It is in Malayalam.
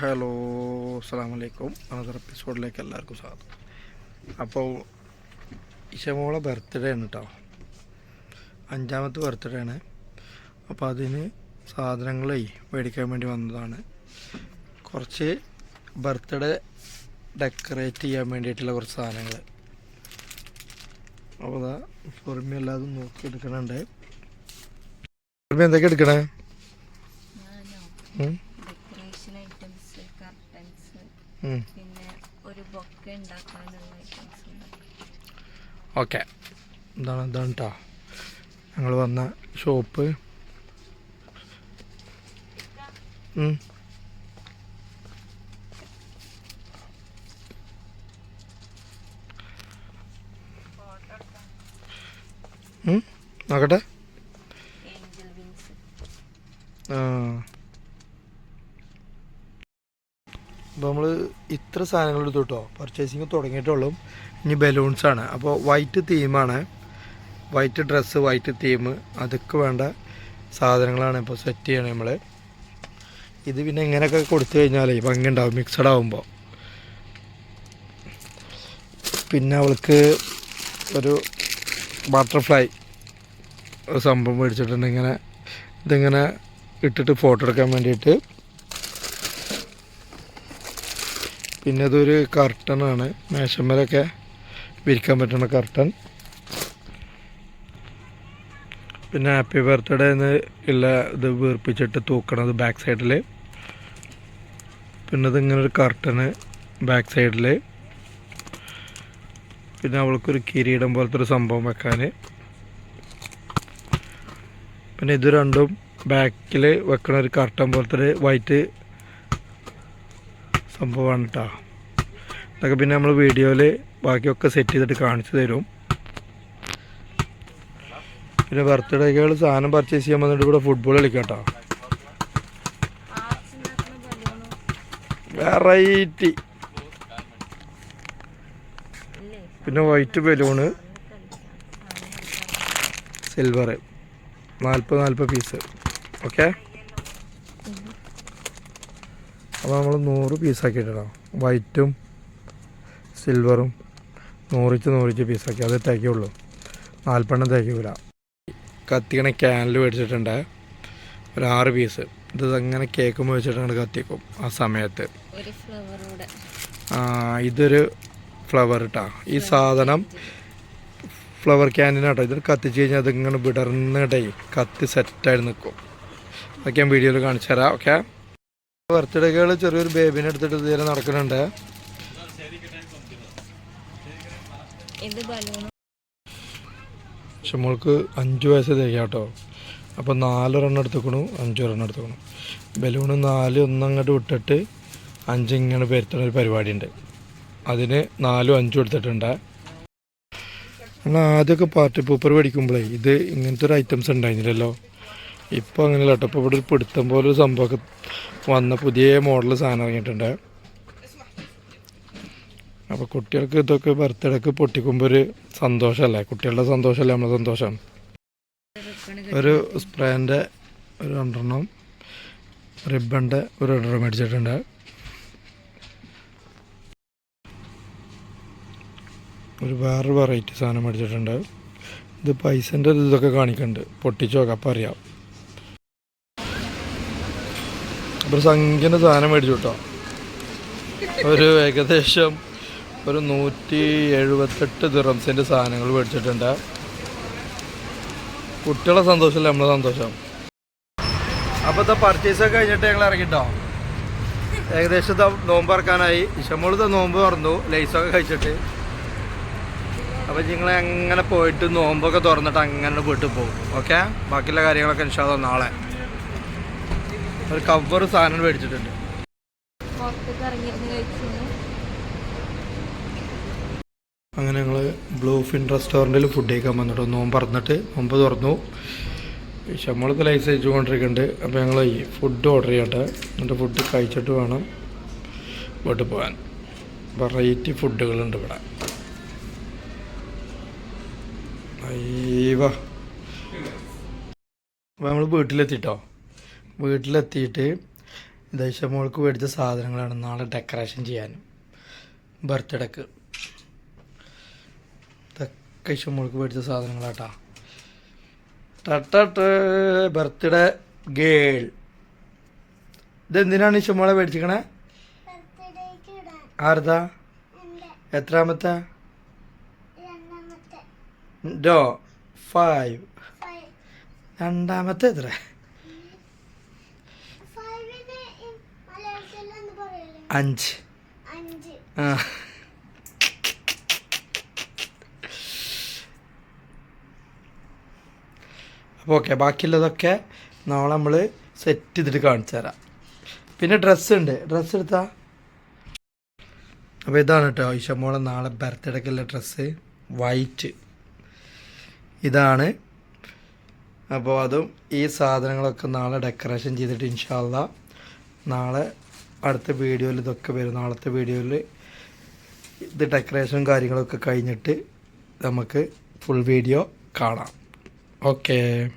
ഹലോ അസ്സാം വലൈക്കും അനദർ എപ്പിസോഡിലേക്ക് എല്ലാവർക്കും സ്വാഗതം. അപ്പോൾ ഇഷമോളെ ബർത്ത്ഡേ ആണ് കേട്ടോ അഞ്ചാമത്തെ ബർത്ത്ഡേ ആണ്. അപ്പോൾ അതിന് സാധനങ്ങളെ മേടിക്കാൻ വേണ്ടി വന്നതാണ്. കുറച്ച് ബർത്ത്ഡേ ഡെക്കറേറ്റ് ചെയ്യാൻ വേണ്ടിയിട്ടുള്ള കുറച്ച് സാധനങ്ങൾ അപ്പോൾ അതാ പുറമെ എല്ലാതും നോക്കി എടുക്കണുണ്ട് പുറമെ എന്തൊക്കെ എടുക്കണേ? പിന്നെ ഒരു ബൊക്കെ ഉണ്ടാക്കാനുള്ള ഐറ്റംസ് ഓക്കെ. ഇതാണ് ഇതാണ് കേട്ടോ ഞങ്ങൾ വന്ന ഷോപ്പ്. നോക്കട്ടെ. ആ. അപ്പോൾ നമ്മൾ ഇത്ര സാധനങ്ങൾ എടുത്തു കേട്ടോ. പർച്ചേസിങ് തുടങ്ങിയിട്ടുള്ളൂ. ഇനി ബലൂൺസ് ആണ്. അപ്പോൾ വൈറ്റ് തീമാണ് വൈറ്റ് ഡ്രസ്സ് വൈറ്റ് തീം അതൊക്കെ വേണ്ട സാധനങ്ങളാണ് ഇപ്പോൾ സെറ്റ് ചെയ്യണേ നമ്മൾ ഇത് പിന്നെ ഇങ്ങനെയൊക്കെ കൊടുത്തു കഴിഞ്ഞാലേ ഭംഗി ഉണ്ടാവും മിക്സഡ് ആകുമ്പോൾ പിന്നെ അവൾക്ക് ഒരു ബട്ടർഫ്ലൈ ഒരു സംഭവം മേടിച്ചിട്ടുണ്ട്. ഇങ്ങനെ ഇതിങ്ങനെ ഇട്ടിട്ട് ഫോട്ടോ എടുക്കാൻ വേണ്ടിയിട്ട് പിന്നെ ഇതൊരു കർട്ടനാണ് മേശമ്മലൊക്കെ വിരിക്കാൻ പറ്റുന്ന കർട്ടൻ പിന്നെ ഹാപ്പി ബർത്ത്ഡേ എന്ന് ഉള്ള ഇത് വീർപ്പിച്ചിട്ട് തൂക്കണത് ബാക്ക് സൈഡിൽ പിന്നെ ഇതിങ്ങനെ ഒരു കർട്ടന് ബാക്ക് സൈഡിൽ പിന്നെ അവൾക്കൊരു കിരീടം പോലത്തെ ഒരു സംഭവം വെക്കാൻ പിന്നെ ഇത് രണ്ടും ബാക്കിൽ വെക്കണ ഒരു കർട്ടൻ പോലത്തെ ഒരു വൈറ്റ് സംഭവമാണ് കേട്ടോ ഇതൊക്കെ പിന്നെ നമ്മൾ വീഡിയോയിൽ ബാക്കിയൊക്കെ സെറ്റ് ചെയ്തിട്ട് കാണിച്ചു തരും. പിന്നെ ബർത്ത്ഡേക്കുകൾ സാധനം പർച്ചേസ് ചെയ്യാൻ വന്നിട്ട് ഇവിടെ ഫുട്ബോൾ കളിക്കാം കേട്ടോ വെറൈറ്റി പിന്നെ വൈറ്റ് ബലൂണ് സിൽവർ നാൽപ്പത് നാൽപ്പത് പീസ് ഓക്കെ അപ്പോൾ നമ്മൾ നൂറ് പീസാക്കിയിട്ടോ വൈറ്റും സിൽവറും നൂറിച്ച് നൂറിച്ച് പീസാക്കി. അത് തേക്കുള്ളൂ. നാൽപ്പെണ്ണം തേക്കൂല. കത്തിക്കണ ക്യാനിൽ മേടിച്ചിട്ടുണ്ട്. ഒരു ആറ് പീസ്. ഇത് അങ്ങനെ കേക്ക് വെച്ചിട്ടാണ് കത്തിക്കും ആ സമയത്ത്. ഇതൊരു ഫ്ലവർ ഇട്ടാ ഈ സാധനം ഫ്ലവർ ക്യാനിനാട്ടോ. ഇത് കത്തിച്ച് കഴിഞ്ഞാൽ അതിങ്ങനെ വിടർന്നിടേ കത്തി സെറ്റായി നിൽക്കും അതൊക്കെ ഞാൻ വീഡിയോയിൽ കാണിച്ചു തരാം. ഓക്കെ? ബർത്ത്ഡേകൾ ചെറിയൊരു ബേബിനെ എടുത്തിട്ട് ഇതുവരെ നടക്കുന്നുണ്ട്. പക്ഷെ മോൾക്ക് അഞ്ച് വയസ്സ് തേക്കാം കേട്ടോ അപ്പോൾ നാലൊരെണ്ണം എടുത്തുക്കണു അഞ്ചൊരെണ്ണം എടുത്തുക്കണു. ബലൂണ് നാല് ഒന്നങ്ങോട്ട് വിട്ടിട്ട് അഞ്ചിങ്ങനെ പെരുത്തുന്ന ഒരു പരിപാടി ഉണ്ട് അതിന് നാലും അഞ്ചും എടുത്തിട്ടുണ്ട്. നമ്മൾ ആദ്യമൊക്കെ പാർട്ടി പൂപ്പർ മേടിക്കുമ്പോഴേ ഇത് ഇങ്ങനത്തെ ഒരു ഐറ്റംസ് ഉണ്ടായിരുന്നില്ലല്ലോ. ഇപ്പോൾ അങ്ങനെയല്ല കേട്ടോ. ഇവിടെ ഒരു പിടുത്തം പോലെ ഒരു സംഭവമൊക്കെ വന്ന പുതിയ മോഡൽ സാധനം ഇറങ്ങിയിട്ടുണ്ട്. അപ്പോൾ കുട്ടികൾക്ക് ഇതൊക്കെ ബർത്ത്ഡേക്ക് പൊട്ടിക്കുമ്പോൾ ഒരു സന്തോഷമല്ലേ? കുട്ടികളുടെ സന്തോഷമല്ലേ? നമ്മളെ സന്തോഷം. ഒരു സ്പ്രേന്റെ ഒരു രണ്ടെണ്ണം റിബണിന്റെ ഒരു രണ്ടെണ്ണം മേടിച്ചിട്ടുണ്ട്. ഒരു വേറൊരു വെറൈറ്റി സാധനം മേടിച്ചിട്ടുണ്ട്. ഇത് പൈസന്റെ ഒരു ഇതൊക്കെ കാണിക്കുന്നുണ്ട്. പൊട്ടിച്ചു നോക്കാം അപ്പം അറിയാം. ഒരു സംഖ്യന്റെ സാധനം മേടിച്ചു കേട്ടോ. ഒരു ഏകദേശം ഒരു നൂറ്റി എഴുപത്തെട്ട് ദിറംസിന്റെ സാധനങ്ങൾ മേടിച്ചിട്ടുണ്ട്. കുട്ടികളെ സന്തോഷമല്ല നമ്മളെ സന്തോഷം? അപ്പോൾ ഇതാ പർച്ചേസ് ഒക്കെ കഴിഞ്ഞിട്ട് ഞങ്ങൾ ഇറങ്ങിട്ടോ. ഏകദേശം ഇതാ നോമ്പ് ഇറക്കാനായി. ഇഷമോളിത നോമ്പ് തുറന്നു ലൈസൊക്കെ കഴിച്ചിട്ട്. അപ്പോൾ നിങ്ങൾ എങ്ങനെ പോയിട്ട് നോമ്പൊക്കെ തുറന്നിട്ട് അങ്ങനെ വീട്ടിൽ പോകും. ഓക്കെ ബാക്കിയുള്ള കാര്യങ്ങളൊക്കെ ഇൻഷാല്ല നാളെ. ഒരു കവർ സാധനം മേടിച്ചിട്ടുണ്ട്. അങ്ങനെ ഞങ്ങൾ ബ്ലൂ ഫിൻ റെസ്റ്റോറന്റിൽ ഫുഡ് കഴിക്കാൻ വന്നിട്ട് നോമ്പ് പറഞ്ഞിട്ട് നോമ്പ് തുറന്നു. ശമ്പളത്തിൽ ലൈസ് അയച്ചുകൊണ്ടിരിക്കുന്നുണ്ട്. അപ്പോൾ ഞങ്ങൾ ഫുഡ് ഓർഡർ ചെയ്യട്ടെ. എന്നിട്ട് ഫുഡ് കഴിച്ചിട്ട് വേണം വീട്ടിൽ പോകാൻ. വെറൈറ്റി ഫുഡുകളുണ്ട് ഇവിടെ. അയ്യവ അപ്പോൾ നമ്മൾ വീട്ടിലെത്തിട്ടോ? വീട്ടിലെത്തിയിട്ട് ദൈശമോൾക്ക് മേടിച്ച സാധനങ്ങളാണ് നാളെ ഡെക്കറേഷൻ ചെയ്യാനും. ബർത്ത്ഡേക്ക് ഇതൊക്കെ മോൾക്ക് മേടിച്ച സാധനങ്ങളാട്ടാ. ടട്ട ബർത്ത്ഡേ ഗേൾ ഇതെന്തിനാണ് ഇഷമോളെ മേടിച്ചിക്കണേ ആർതാ എത്രാമത്തെ? ഡോ ഫൈവ് രണ്ടാമത്തെ എത്ര? അഞ്ച്. ആ. അപ്പോൾ ഓക്കെ ബാക്കിയുള്ളതൊക്കെ നാളെ നമ്മൾ സെറ്റ് ചെയ്തിട്ട് കാണിച്ചു തരാം. പിന്നെ ഡ്രസ്സ് ഉണ്ട്. ഡ്രസ്സ് എടുത്താ? അപ്പോൾ ഇതാണ് കേട്ടോ ഇഷമോളെ നാളെ ബർത്ത്ഡേക്കുള്ള ഡ്രസ്സ് വൈറ്റ് ഇതാണ്. അപ്പോൾ അതും ഈ സാധനങ്ങളൊക്കെ നാളെ ഡെക്കറേഷൻ ചെയ്തിട്ട് ഇൻഷാല്ല നാളെ അടുത്ത വീഡിയോയിൽ ഇതൊക്കെ വരും. നാളത്തെ വീഡിയോയിൽ ഇത് ഡെക്കറേഷനും കാര്യങ്ങളൊക്കെ കഴിഞ്ഞിട്ട് നമുക്ക് ഫുൾ വീഡിയോ കാണാം. ഓക്കേ